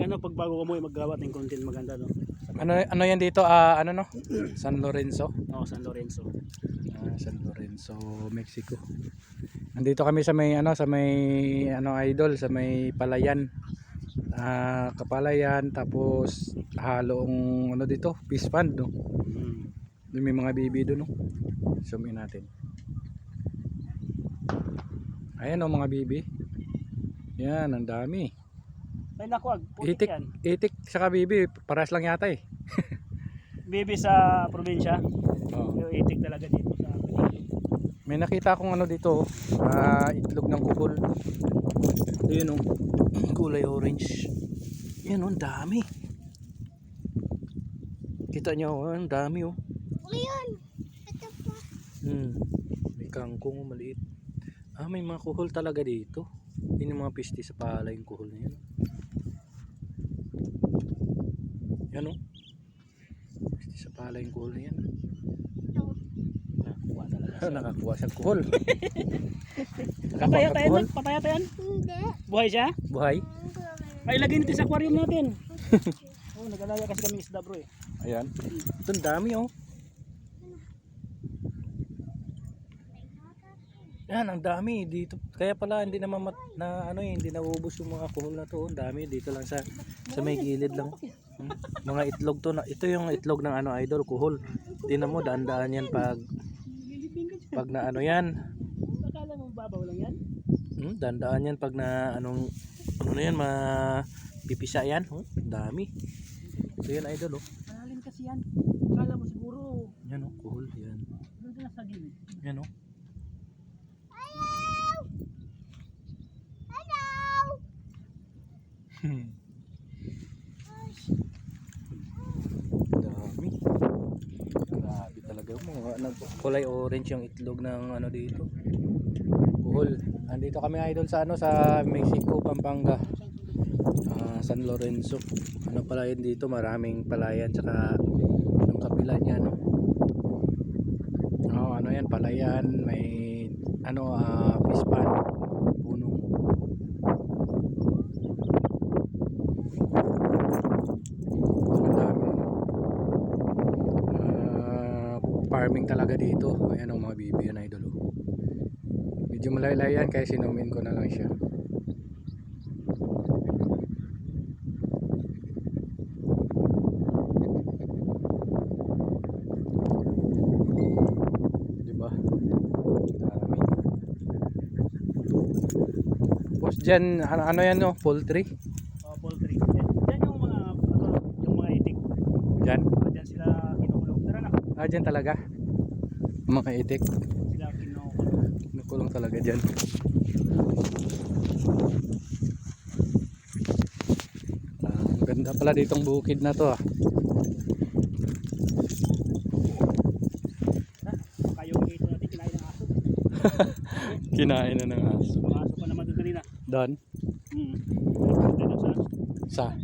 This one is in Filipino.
ano pag bago ka mo maggawa ng content maganda no. Ano ano yan dito? Ah, ano no? San Lorenzo. Oo, San Lorenzo. Ah, San Lorenzo, Mexico. Nandito kami sa may ano, sa may ano idol, sa may Palayan. Ah, Kapalayan tapos halong ano dito, fish pond no. Mm. Doon may mga bibi doon no. Zoom in natin. Ayan o mga bibi. Yan, ang dami. Ay naku, ag, putik Itik, yan. itik saka bibi, paras lang yata eh. Baby sa probinsya. Oh. Yung itik talaga dito sa atin. May nakita akong ano dito, ah, itlog ng kuhol. Ayun oh, kulay orange. Yan oh, ang dami. Kita nyo, oh, ang dami oh. Ngayon, ito po. Hmm. May kangkong oh, maliit. Ah, may mga kuhol talaga dito. Yun yung mga pisti sa pala yung kuhol na yan. Yan oh. Pisti sa pala yung kuhol na yan. Ito. Nakuha talaga. Nakakuha siyang kuhol. Patay Nakakuha yata ka yan, kuhol. patay yata yan. Hindi. Buhay siya? Buhay. Ay, lagay natin sa aquarium natin. oh, nag-alaya kasi kami isda bro eh. Ayan. Ito ang dami oh. Yan, ang dami dito. Kaya pala hindi naman mat, na ano eh, hindi naubos yung mga kuhol na to. Ang dami dito lang sa sa may gilid lang. Hmm? Mga itlog to na. Ito yung itlog ng ano idol, kuhol. Tingnan mo, daan-daan yan pag pag na ano yan. Akala mo babaw lang yan? Hmm, daan-daan yan pag na anong ano na yan, ma pipisa yan. Ang dami. Ito yan idol oh. Malalim kasi yan. Akala mo siguro Yan oh, kuhol yan. doon na sa gilid. Yan oh. Dami. Grabe talaga mga ano, kulay orange yung itlog ng ano dito. Cool. Andito kami idol sa ano sa Mexico, Pampanga. Ah, San Lorenzo. Ano pala yun dito, maraming palayan tsaka yung kapila niya no. Oh, ano yan, palayan, may ano ah fish pond, punong Ang dami ano. Ah, farming talaga dito. Ayan ang mga bibi yan idol. oh. Medyo malaylay yan kaya sinumin ko na lang siya. Diba? Tapos dyan, ano, ano yan no? Poultry? Oh, poultry. Yan, yan yung mga ano, yung mga itik. Dyan? Diyan sila. Ah, dyan talaga. Mga itik. Sila kinukulong. Nakulong talaga dyan. Ah, ang ganda pala ditong bukid na to ah. Kinain ng aso. Kinain na ng aso. Aso pa naman doon kanina. Doon? Hmm. Sa Sa?